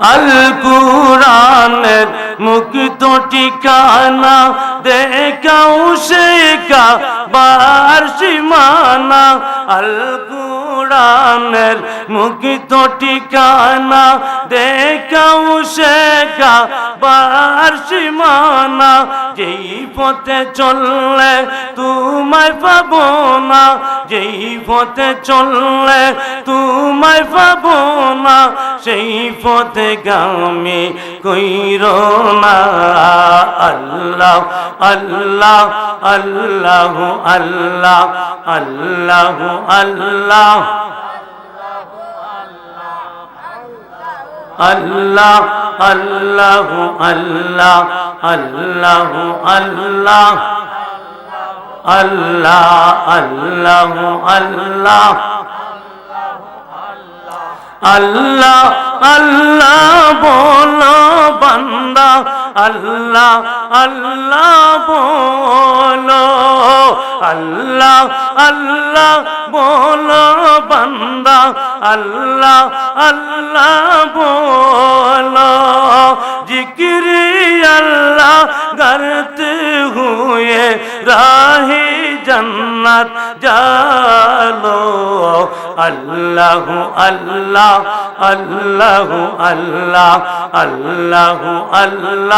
আল কুরানের মুক্ত ঠিকানা দেখাও শেখা বার সীমানা। আল কুরানের মুক্ত ঠিকানা দেখাও শেখা বার সীমানা। যেই পথে চললে তোমায় পাবো না, যেই পথে চললে তোমায় পাবো না, সেই পথে গামে কইর না আল্লাহ আল্লাহ আল্লাহ আল্লাহ আল্লাহ আল্লাহ আল্লাহ আল্লাহ আল্লাহ আল্লাহ আল্লাহ আল্লাহ আল্লাহ আল্লাহ আল্লাহ আল্লাহ বলো বান্দা আল্লাহ আল্লাহ বলো, আল্লাহ আল্লাহ বলো বান্দা, আল্লাহ আল্লাহ বলো। জিকিরি আল্লাহ করতে হুয়ে রাহে জন্নত জালো। আল্লাহ আল্লাহ আল্লাহ আল্লাহ আল্লাহ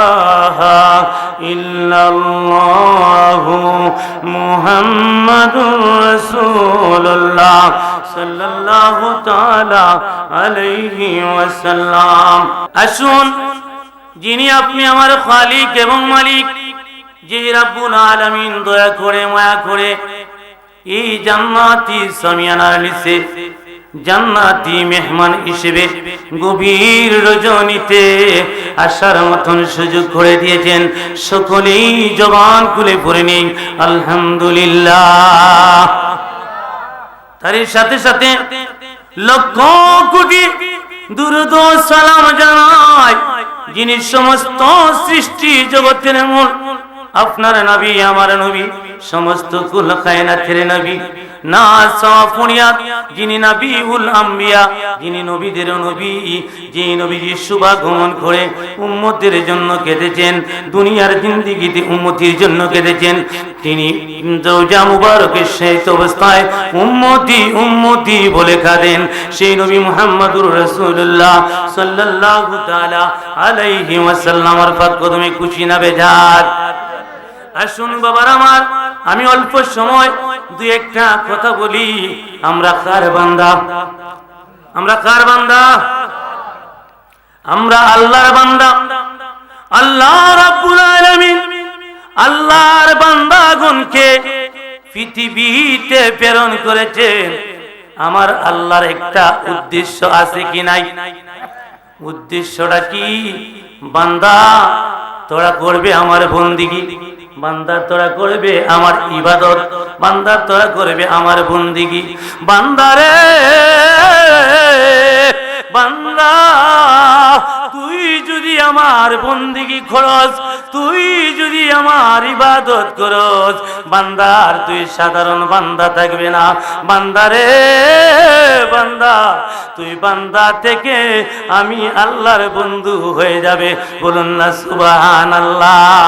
ইল্লাল্লাহ মুহাম্মাদুর রাসূলুল্লাহ সাল্লাল্লাহু তাআলা আলাইহি ওয়াসাল্লাম। আসুন, যিনি আপনি আমার খালিক এবং মালিক, যে রাব্বুল আলামিন দয়া করে, মায়া করে এই জান্নাতি সামিয়ানার নিচে জান্নাতি মেহমান হিসেবে গভীর রজনীতে আসার মতন সুযোগ করে দিয়েছেন। সকলেই জবান খুলে পড়ে নিন, আলহামদুলিল্লাহ। তার সাথে সাথে লক্ষ কোটি দুরুদ সালাম জানাই, যিনি সমস্ত সৃষ্টি জগতের মূল। আপনার নবী, আমার নবী, সমস্ত কুল কায়নাতের নবী। দুনিয়ার জিন্দিগিতে উম্মতির জন্য কেঁদেছেন। তিনি মুবারকের শেষ অবস্থায় উম্মতি উম্মতি বলে কাঁদেন সেই নবী মুহাম্মদুর রাসূলুল্লাহ সাল্লাল্লাহু তাআলা আলাইহি ওয়াসাল্লামের কদমে খুশি না বেজার। আসুন বাবার আমার, আমি অল্প সময় দুই একটা কথা বলি। আমরা কার বান্দা? আমরা কার বান্দা? আমরা আল্লাহর বান্দা। আল্লাহ রাব্বুল আলামিন আল্লাহর বান্দাগণকে পৃথিবীতে প্রেরণ করেছেন। আমার আল্লাহর একটা উদ্দেশ্য আছে কি নাই? উদ্দেশ্যটা কি? বান্দা, তোরা করবে আমার বন্দিগি। বান্দা তোরা করবে আমার ইবাদত বান্দার তোরা করবে আমার বন্দিগি। বান্দারে বান্দা, তুই যদি আমার বন্দিগি খরচ তুই যদি আমার ইবাদত করস বান্দার তুই সাধারণ বান্দা থাকবে না। বান্দারে বান্দা, তুই বান্দা থেকে আমি আল্লাহর বন্ধু হয়ে যাবে। বলুন না সুবাহান আল্লাহ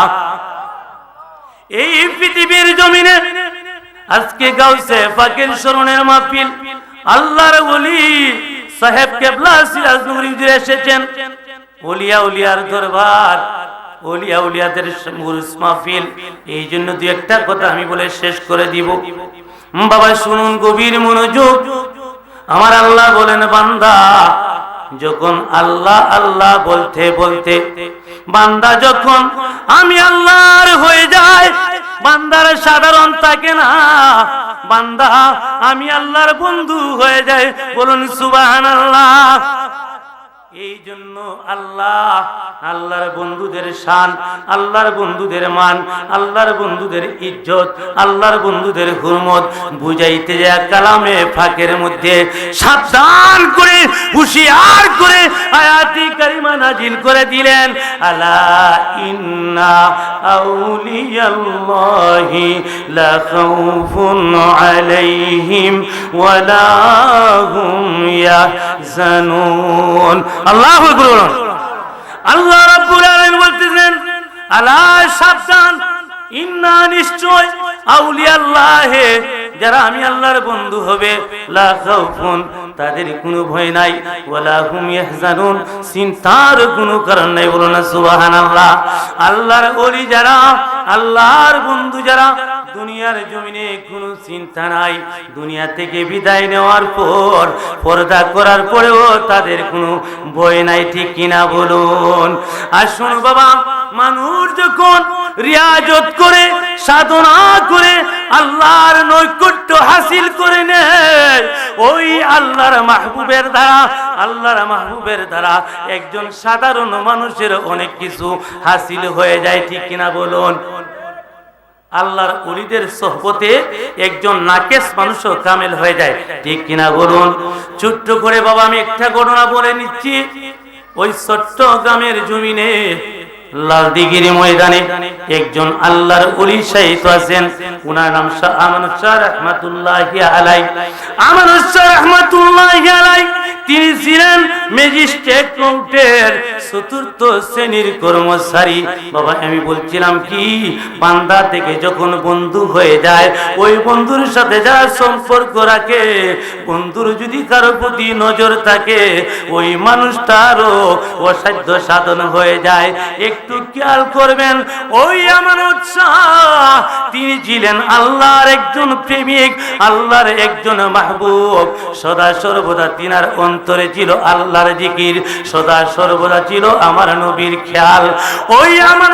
এই পৃথিবীর জমিনে আজকে গাউসে ফাকির স্মরণের মাহফিল। আল্লাহর ওলি সাহেব কেবলা সিরাজ এসেছেন। ওলিয়া উলিয়ার দরবার, ওলিয়া উলিয়াদের উরুস মাহফিল। এই জন্য দু একটা কথা আমি বলে শেষ করে দিব। বাবা, শুনুন গভীর মনোযোগ। আমার আল্লাহ বলেন, বান্দা যখন আল্লাহ আল্লাহ বলতে বলতে, বান্দা যখন আমি আল্লাহর হয়ে যায় বান্দার সাধারণ থাকে না। বান্দা, আমি আল্লাহর বন্ধু হয়ে যায় বলুন সুবাহ আল্লাহ এই জন্য আল্লাহ, আল্লাহর বন্ধুদের শান, আল্লাহর বন্ধুদের মান, আল্লাহর বন্ধুদের ইজ্জত, আল্লাহর বন্ধুদের হুরমত, বুঝাইতে যায় কালামে ফাঁকের মধ্যে সাবধান করে, হুশিয়ার করে আয়াতি কারিমা নাজিল করে দিলেন। আলা ইন্না আউলিয়াল্লাহি লা খাউফুন আলাইহিম ওয়ালা হুম ইয়াহজানুন। আল্লাহু। আল্লাহ রাব্বুল আলামিন বলতেছেন আলা সাবধান ইন্না নিশ্চয় আউলিয়া আল্লাহে যারা আমি আল্লাহর বন্ধু হবে তাদের কোনো ভয় নাই, ওয়ালা হুম চিন্তার কোনো কারণ নাই, বলো না সুবহানাল্লাহ। আল্লাহর ওলি যারা, আল্লাহর বন্ধু যারা, দুনিয়ার জমিনে কোনো চিন্তা নাই। দুনিয়া থেকে বিদায় নেওয়ার পর, পর্দা করার পরেও তাদের কোনো ভয় নাই, ঠিক কিনা বলুন। আর শোনো বাবা, মানুষ যখন রিয়াজত করে, সাধনা করে, আল্লাহর নৈকট্য হাসিল করে নেয় ওই আল্লাহর মাহবুবের দ্বারা, আল্লাহর মাহবুবের দ্বারা একজন সাধারণ মানুষের অনেক কিছু হাসিল হয়ে যায়, ঠিক কিনা বলুন? আল্লাহর অলিদের একজন নাকেশ মানুষও কামেল হয়ে যায়, ঠিক কিনা বলুন? ছোট্ট করে বাবা, আমি একটা ঘটনা বলে নিচ্ছি। ওই চট্টগ্রামের জমিনে লাল দিগিরি ময়দানে একজন আল্লাহর অলি শহীদ আছেন। উনার নাম শাহ আমানুর রহমাতুল্লাহি আলাই আমানুর শাহ রহমাতুল্লাহি আলাই তিনি ছিলেন ম্যাজিস্ট্রেট কোর্টের চতুর্থ শ্রেণির কর্মচারী। বাবা, আমি বলছিলাম কি, বান্দা থেকে যখন বন্ধু হয়ে যায়, ওই বন্ধুর সাথে যারা সম্পর্ক রাখে, বন্ধুর যদি কারও প্রতি নজর থাকে, ওই মানুষটারও অসাধ্য সাধন হয়ে যায়। একটু খেয়াল করবেন, ওই আমার উৎসাহ। তিনি ছিলেন আল্লাহর একজন প্রেমিক, আল্লাহর একজন মাহবুব। সদা সর্বদা তিনার অন্তরে ছিল আল্লাহর জিকির, সদা সর্বদা ছিল আমার নবীর খেয়াল। ওই আমার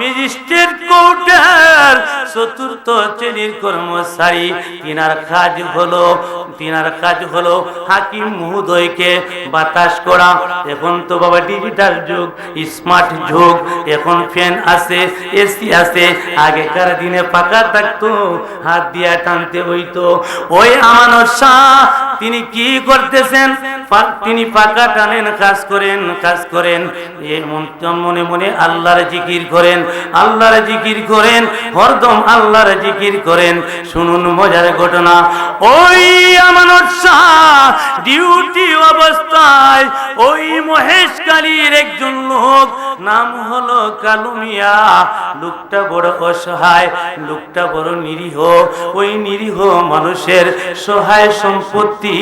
ম্যাজিস্ট্রেট কোর্টের চতুর্থ শ্রেণির কর্মচারী, তিনার কাজ হলো, তিনার কাজ হলো হাকিম মহোদয়কে বাতাস করা। এখন তো বাবা ডিজিটাল যুগ স্মার্ট যুগ, এখন ফ্যান আছে, এসি আছে, আগেকার দিনে পাকা থাকতো, হাত দিয়া টানতে হইতো। ওই আমানত শাহ তিনি কি করতেছেন। তিনি পাকা টানেন, কাজ করেন কাজ করেন। মনে মনে আল্লাহর জিকির করেন, আল্লাহর জিকির করেন, হরদম আল্লাহর জিকির করেন। শুনুন মজার ঘটনা, ওই আমানত ডিউটি অবস্থায় ওই মহেশ একজন লোক, নাম হলো কালুমিয়া। লোকটা বড় অসহায়, লোকটা বড় নিরীহ। ওই নিরীহ মানুষের সহায় সম্পত্তি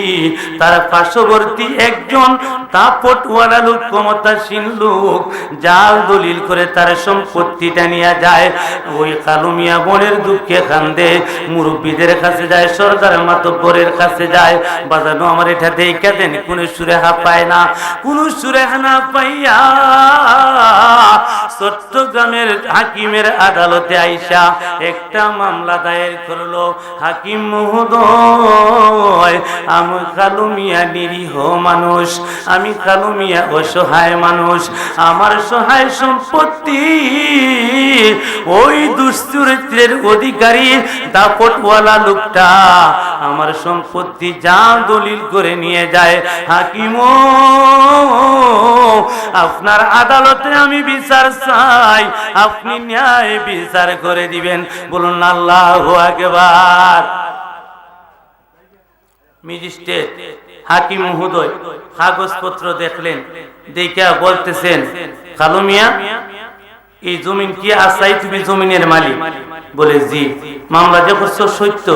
তার পার্শ্ববর্তী একজন দাপটওয়ালা লোক ক্ষমতাসীন লোক জাল দলিল করে তার সম্পত্তিটা নিয়ে যায়। ওই কালুমিয়া বনের দুঃখে কান্দে, মুরব্বীদের কাছে যায়, সরদার মাতব্বরের কাছে যায়। বাজানো আমার এটা দেখে দেন, কোন সুরেহা পায় না, কোন সুরেহা না পাইয়া চট্টগ্রামের হাকিমের আদালতে আইসা একটা মামলা দায়ের করল। হাকিম মহোদয় আমি কালুমিয়া নিরীহ মানুষ, আমি কালুমিয়া অসহায় মানুষ, আমার সহায় সম্পত্তি ওই দুশ্চরিত্রের অধিকারী দাপটওয়ালা লোকটা, আমার সম্পত্তি যা দলিল করে নিয়ে যায়। হাকিম, আপনার আদালতে আমি বিচার চাই, আপনি ন্যায় বিচার করে দিবেন। বলুন আল্লাহ আকবার। ম্যাজিস্ট্রেট হাকিম মহোদয় কাগজপত্র দেখলেন দেখা বলতেছেন কালু মিয়া, এই জমিন কি আসাই তুমি জমিনের মালিক? বলে, জি, মামলা যে করছ সত্য।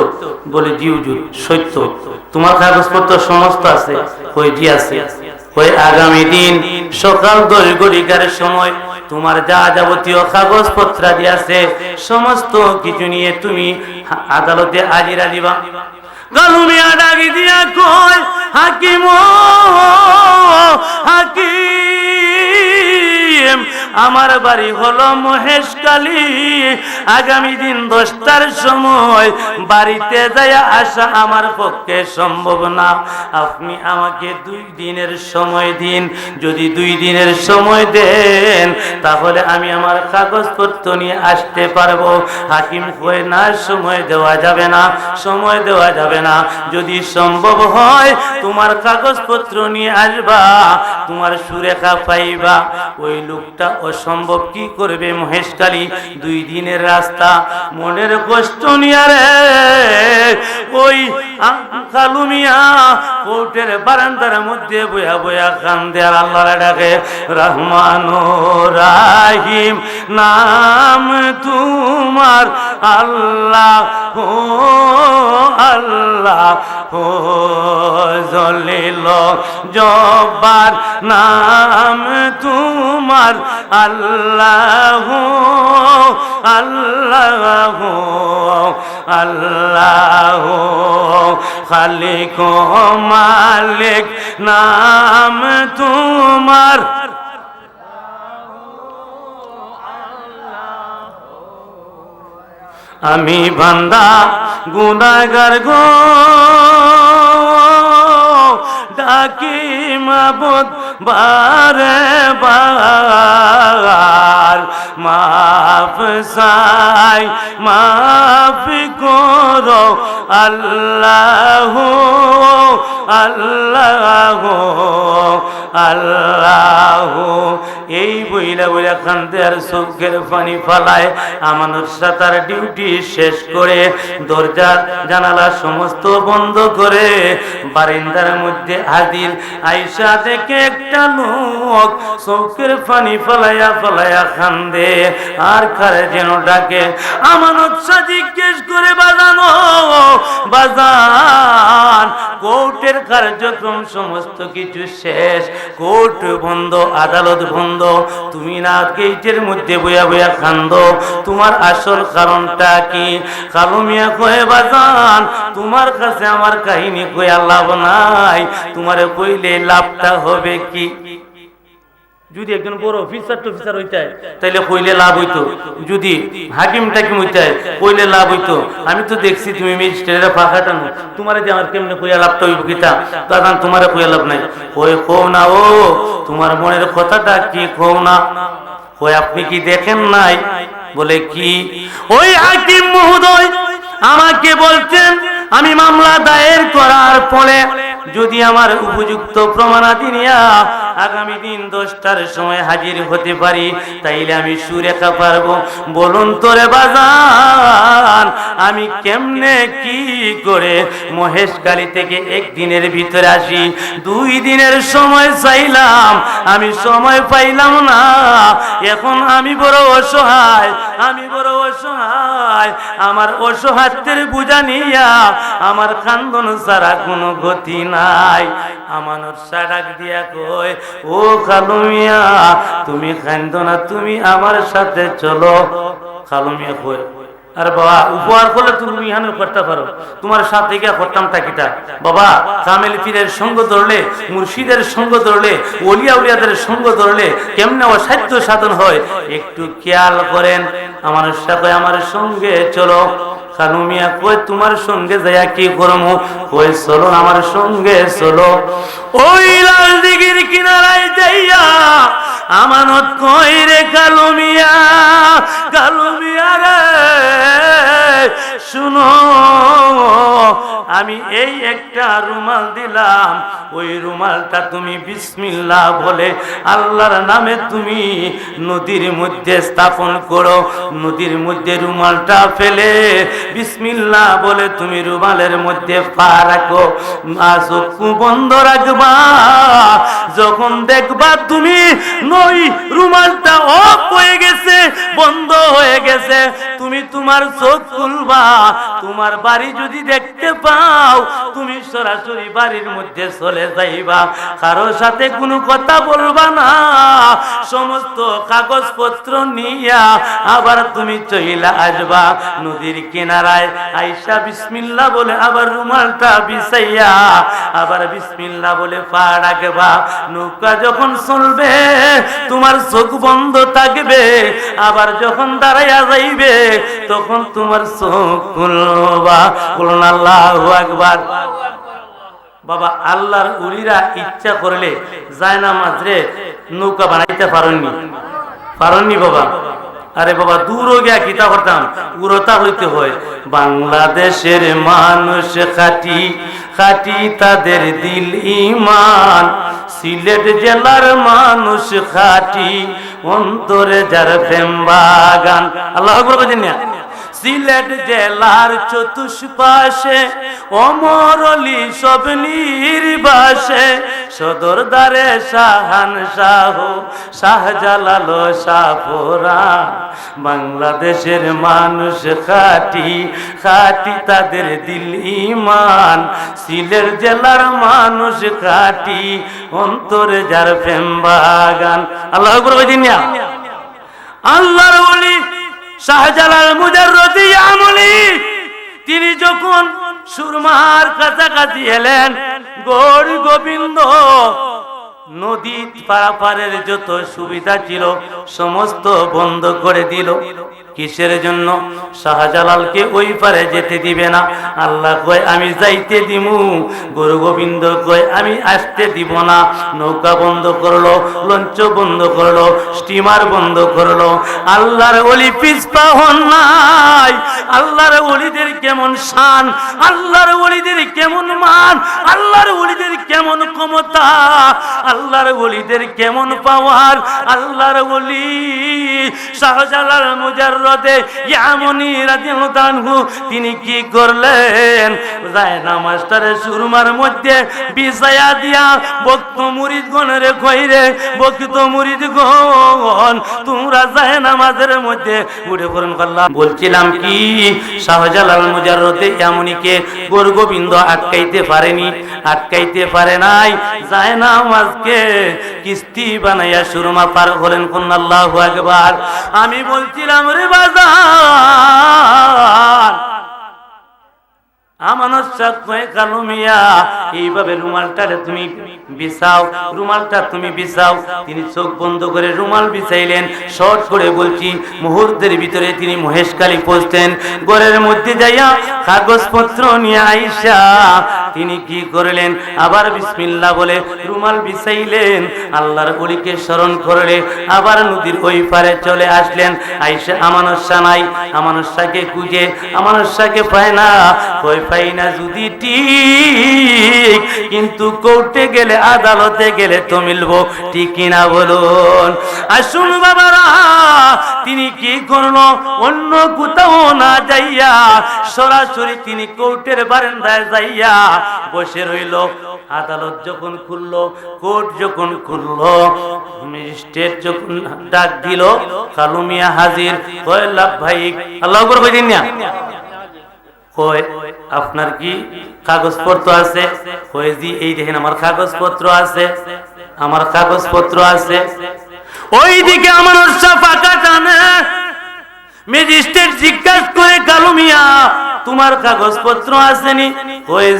বলে, জি হুজুর, সত্য। তোমার কাগজপত্র সমস্ত আছে ওই জি আছে। ওই আগামী দিন সকাল দশ ঘড়িকার সময় তোমার যা যাবতীয় কাগজপত্রাদি আছে, সমস্ত কিছু নিয়ে তুমি আদালতে হাজিরা দিবা কালু মিয়া ডাকি দিয়া কয় হাকিম হাকিম আমার বাড়ি হলো মহেশকালী আগামী দিন দশটার সময় বাড়িতে যায় আসা আমার পক্ষে সম্ভব না। আপনি আমাকে দুই দিনের সময় দিন। যদি দুই দিনের সময় দেন, তাহলে আমি আমার কাগজপত্র নিয়ে আসতে পারব। হাকিম কয়ে না সময় দেওয়া যাবে না, সময় দেওয়া যাবে না। যদি সম্ভব হয়, তোমার কাগজপত্র নিয়ে আসবা, তোমার সুরেখা পাইবা। ওই লোকটা অসম্ভব কি করবে মহেশকালী দুই দিনের রাস্তা, মনের কষ্ট নিয়ে রে। ওই কালুমিয়া কোর্টের বারান্দার মধ্যে বয়া বয়া খান দেয়ার আল্লাহ ডাকে, রহমান রাহিম, নাম তোমার আল্লাহ, ও আল্লাহ, ও জলিল জব্বার, নাম তোমার আল্লাহ আল্লাহ আল্লাহ খালিক মালিক নাম তোমার। আমি বান্দা গুনাগার গো। ডাকি মাবুদ বারে বার মাফ সাই মাফ করো আল্লাহ আল্লাহ আল্লাহ। এই বইলা বইলা কান্দে আর চোখের পানি ফালায়। আমানুর সাতার ডিউটি শেষ করে দরজা, জানালা সমস্ত বন্ধ করে বারিন্দার মধ্যে হাজির। আইসা দেখে একটা লোক চোখের পানি ফলাইয়া ফলাইয়া কান্দে আর খারে যেন ডাকে, আমানত শাহ জিজ্ঞেস করে বাজানো, বাজান। কোর্টের কার্যক্রম সমস্ত কিছু শেষ। কোর্ট বন্ধ আদালত বন্ধ। তুমি না গেটের মধ্যে বইয়া বইয়া কান্দ। তোমার আসল কারণটা কি? কালো মিয়া কয়ে বাজান, তোমার কাছে আমার কাহিনী কয়ে লাভ নাই। তোমার কইলে লাভটা হবে কি? যদি একজন বড় অফিসার টফিসার হইতায়, তাইলে কইলে লাভ হইতো। যদি হাকিম টাকিম হইতায়, কইলে লাভ হইতো। আমি তো দেখছি তুমি ম্যাজিস্ট্রেটের ফাঁকাটানো তোমারে যে আমার কেমনে কইয়া লাভটা হইব কিতা? তখন তোমারে কইয়া লাভ নাই। কই কও না ও, তোমার মনের কথাটা কি কও না? কই আপনি কি দেখেন নাই? বলে কি? ওই হাকিম মহোদয়, আমাকে বলছেন আমি মামলা দায়ের করার পরে যদি আমার উপযুক্ত প্রমাণাদি নিয়া আগামী দিন দশটার সময় হাজির হতে পারি, তাইলে আমি সুরেখা পারব। বলুন তোরে বাজান, আমি কেমনে কি করে মহেশ মহেশকালী থেকে একদিনের ভিতরে আসি? দুই দিনের সময় চাইলাম, আমি সময় পাইলাম না। এখন আমি বড় অসহায়, আমি বড় অসহায়। আমার অসহায়ত্বের বুঝা নিয়া আমার কান্দন ছাড়া কোনো গতি নাই। আমানোর সারাক দিয়া কয় ও খালুমিয়া তুমি কান্দ না, তুমি আমার সাথে চলো। খালুমিয়া কয় আর বাবা, উপহার করলে তুমি ইহানে করতে পারো। তোমার সাথে গিয়া করতাম তাকিটা বাবা, কামেল পীরের সঙ্গ ধরলে, মুর্শিদের সঙ্গ ধরলে, ওলিয়া উলিয়াদের সঙ্গ ধরলে কেমনে অসাধ্য সাধন হয়? একটু খেয়াল করেন আমার সাথে আমার সঙ্গে চলো। খানুমিয়া কই, তোমার সঙ্গে যাইয়া কি করমু? কই, চলো, আমার সঙ্গে চলো। ওই লাল দিঘির কিনারায় যাইয়া আমানত কই রে কালুমিয়া কালুমিয়া রে, শুনো, আমি এই একটা রুমাল দিলাম। ওই রুমালটা তুমি বিসমিল্লাহ বলে আল্লাহর নামে তুমি নদীর মধ্যে স্থাপন করো। নদীর মধ্যে রুমালটা ফেলে বিসমিল্লাহ বলে তুমি রুমালের মধ্যে পা রাখো। চক্ষু বন্ধ রাখবা। যখন দেখবা তুমি নই, রুমালটা অফ হয়ে গেছে, বন্ধ হয়ে গেছে, তুমি তোমার চোখ খুলবা। তোমার বাড়ি যদি দেখতে পাও, তুমি সরাসরি বাড়ির মধ্যে চলে যাইবা। কারোর সাথে কোনো কথা বলবা না। সমস্ত কাগজপত্র নিয়া আবার তুমি চইলা আসবা। নদীর কিনারায় আইসা বিসমিল্লা বলে আবার রুমালটা আবার বিসমিল্লা বলে নৌকা যখন চলবে, তোমার চোখ বন্ধ থাকবে, আবার যখন দাঁড়াইয়া যাইবে, তখন তোমার চোখ খুলবা। বলুন আল্লাহ আকবার। বাবা, আল্লাহর উলিরা ইচ্ছা করলে যায় না মাঝরে নৌকা বানাইতে পারেননি পারেননি বাবা। আরে বাবা, দূরও গিয়া কিতা করতাম? উড়তা হইতে হয়। বাংলাদেশের মানুষ খাটি খাটি তাদের দিল ইমান। সিলেট জেলার মানুষ খাটি, অন্তরে যার প্রেম বাগান। আল্লাহ না সিলেট জেলার চতুষ্পাশে অমরলি সব নির্বাসে। সদর দ্বারে শাহান শাহ, শাহজালাল শাহপুরা। বাংলাদেশের মানুষ খাটি খাটি তাদের দিল ইমান। সিলেট জেলার মানুষ খাটি, অন্তরে যার প্রেম বাগান। আল্লাহ করবে আল্লাহর বলি শাহজালাল মুজাররদি আমলি, তিনি যখন সুরমার কাছাকাছি এলেন। গৌর গোবিন্দ নদী পারাপারের যত সুবিধা ছিল সমস্ত বন্ধ করে দিল। কিসের জন্য? শাহজালালকে ওই পারে যেতে দিবে না। আল্লাহ কয়, আমি যাইতে দিমু। গুরু গোবিন্দ কয়, আমি আসতে দিব না। নৌকা বন্ধ করল, লঞ্চ বন্ধ করল, স্টিমার বন্ধ করল। আল্লাহর অলি পিসপা হন নাই। আল্লাহর অলিদের কেমন শান? আল্লাহর অলিদের কেমন মান? আল্লাহর অলিদের কেমন ক্ষমতা? আল্লাহর ওলিদের কেমন পাওয়ার? আল্লাহর ওলি শাহজালাল ইয়ামনি রাদিয়াল্লাহু তিনি কি করলেন? যায় না মাস্টারে সুরমার মধ্যে দিয়া ভক্ত কইরে, ভক্ত তোমরা যায় নামাজের মধ্যে পড়ুন করলাম বলছিলাম কি, শাহজালাল ইয়ামনিকে গোর গোবিন্দ আটকাইতে পারেনি, আটকাইতে পারে নাই। যায় নামাজকে কিস্তি বানাইয়া সুরমা পার হলেন কোন আল্লাহ একবার আমি বলছিলাম, রে বাজার আমানত চাকময় কালো মিয়া। এইভাবে রুমালটারে তুমি বিছাও, রুমালটা তুমি বিছাও। তিনি চোখ বন্ধ করে রুমাল বিছাইলেন। শর্ট করে বলছি, মুহূর্তের ভিতরে তিনি মহেশকালী পৌঁছতেন। ঘরের মধ্যে যাইয়া কাগজপত্র নিয়ে আইসা, তিনি কি করলেন? আবার বিসমিল্লা বলে রুমাল বিছাইলেন। আল্লাহর বলিকে স্মরণ করলে আবার নদীর ওই পারে চলে আসলেন। আইসা আমানত নাই আমানত খুঁজে আমানত পায় না। কই পাই না যদি ঠিক, কিন্তু কোর্টে গেলে, আদালতে গেলে তো মিলবো ঠিক কিনা বলুন। আসুন বাবারা, তিনি কি করল? অন্য কোথাও না যাইয়া, সরাসরি তিনি কোর্টের বারান্দায় যাইয়া বসে রইল। আদালত যখন খুললো, কোর্ট যখন খুললো, ম্যাজিস্ট্রেট যখন ডাক দিল কালুমিয়া হাজির। ভাই, আল্লাহ করে দিন না কয়, আপনার কি কাগজপত্র আছে? কয়, জি, এই দেখেন আমার কাগজপত্র আছে, আমার কাগজপত্র আছে। ওই দিকে আমার ফাঁকা টানে ম্যাজিস্ট্রেট জিজ্ঞাসা করে কালুমিয়া তোমার কাগজপত্র আসেনি?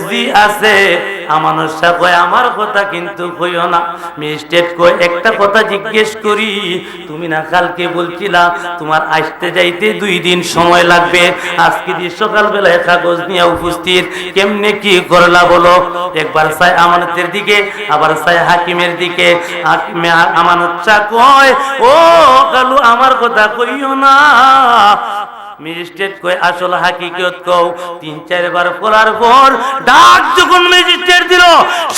জি, আছে। কয়, আমার কথা কিন্তু কইও না। ম্যাজিস্ট্রেট কয়, একটা কথা জিজ্ঞেস করি, তুমি না কালকে বলছিলা তোমার আসতে যাইতে দুই দিন সময় লাগবে। আজকে সকালবেলায় কাগজ নিয়ে উপস্থিত, কেমনে কি করলা বলো? একবার চাই আমানতের দিকে, আবার চাই হাকিমের দিকে। আমানত শাহ কয়, ও কালু, আমার কথা কইও না। ম্যাজিস্ট্রেট কই আসল হাকিকত কও। তিন, চারবার পড়ার পর, ডাক যখন ম্যাজিস্ট্রেট দিল।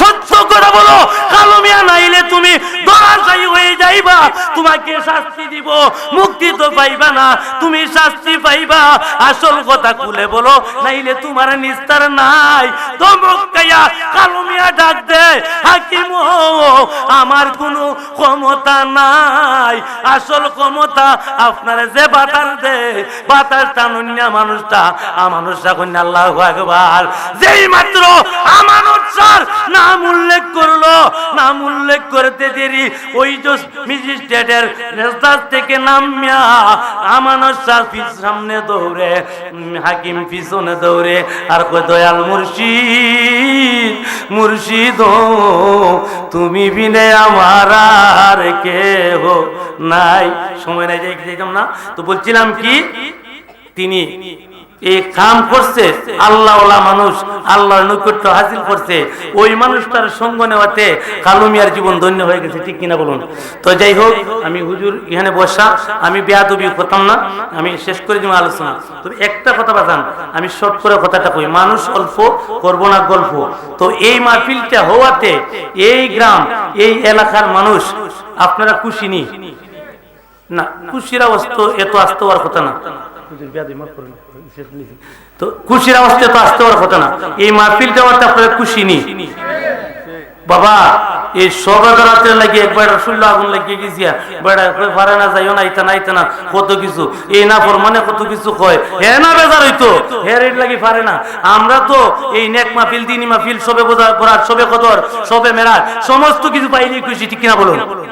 সত্য করে বলো। কালো মিয়া নাইলে তুমি দরাশাই হয়ে যাইবা। তোমাকে শাস্তি দিব। মুক্তি তো পাইবা না। তুমি শাস্তি পাইবা। আসল কথা খুলে বলো। নাইলে তোমার নিস্তার নাই। তোমক কাইয়া কালো মিয়া ডাক দে। হাকিম আমার কোনো ক্ষমতা নাই। আসল ক্ষমতা আপনার যে বাতার দে। বাতার বাতাসটা নন্যা মানুষটা, আমানুষটা কন্যা আল্লাহ একবার যেই মাত্র নাম উল্লেখ করল, নাম উল্লেখ করতে দেরি। ওই যে ম্যাজিস্ট্রেটের রেস্তার থেকে নামিয়া আমানুষার পিছ সামনে দৌড়ে হাকিম পিছনে দৌড়ে, আর কই দয়াল মুর্শিদ মুর্শিদ তুমি বিনে আমার আর কেহ নাই। সময় নাই যেতাম না। তো বলছিলাম কি, তিনি এই কাম করছে আল্লাহ মানুষ, আল্লাহর নৈকট্য হাসিল করছে। ওই মানুষটার সঙ্গ নেওয়াতে কালু মিয়ার জীবন ধন্য হয়ে গেছে, ঠিক কিনা বলুন? তো যাই হোক, আমি হুজুর এখানে বসা, আমি বেয়াদবি করতাম না, আমি শেষ করে দিব আলোচনা। তবে একটা কথা বাজান, আমি শর্ট করে কথাটা কই, মানুষ অল্প, করব না গল্প। তো এই মাহফিলটা হওয়াতে এই গ্রাম, এই এলাকার মানুষ, আপনারা খুশি নি? না, খুশির অবস্থা এত আসতে হওয়ার কথা না। তো খুশির তো আসতে কথা না। এই খুশি নি বাবা, এই একবার আগুন লাগিয়ে গেছি বেড়া কই পারে না, যাইও না না না, কত কিছু। এই না পর মানে কত কিছু কয়। হে না বেজার হইতো, হে রেট লাগি পারে না। আমরা তো এই নেক মাহফিল, দিনী মাহফিল, সবে বোঝা সবে কদর, সবে মেরাজ, সমস্ত কিছু পাইলেই খুশি, ঠিক কিনা বলুন?